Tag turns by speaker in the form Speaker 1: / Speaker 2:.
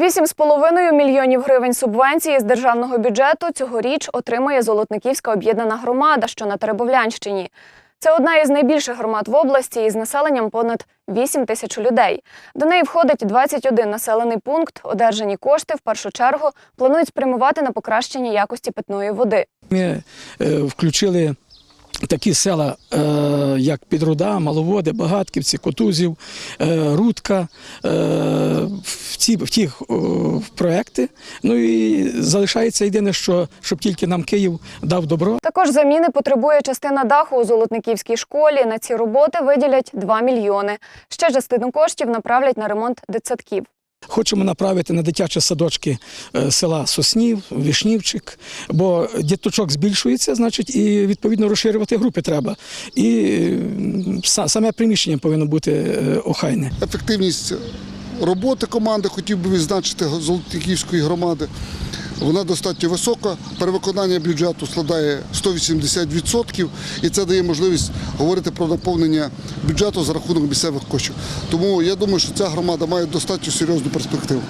Speaker 1: 8,5 мільйонів гривень субвенції з державного бюджету цьогоріч отримує Золотниківська об'єднана громада, що на Теребовлянщині. Це одна із найбільших громад в області із населенням понад 8 тисяч людей. До неї входить 21 населений пункт. Одержані кошти в першу чергу планують спрямувати на покращення якості питної води.
Speaker 2: Ми е, включили такі села, е, як Підруда, Маловоди, Багатківці, Котузів, е, Рудка е, ці в ті в проекти. Ну і залишається єдине, що щоб тільки нам Київ дав добро.
Speaker 1: Також заміни потребує частина даху у Золотниківській школі. На ці роботи виділять 2 мільйони. Ще частину коштів направлять на ремонт дитсадків.
Speaker 2: Хочемо направити на дитячі садочки е, села Соснів, Вишнівчик, бо діточок збільшується, значить, і відповідно розширювати групи треба. І е, саме приміщення повинно бути е, охайне.
Speaker 3: ефективність роботи команди хотів би відзначити Золотиківської громади. Вона достатньо висока. Перевиконання бюджету складає 180%, і це дає можливість говорити про наповнення бюджету за рахунок місцевих коштів. Тому я думаю, що ця громада має достатньо серйозну перспективу.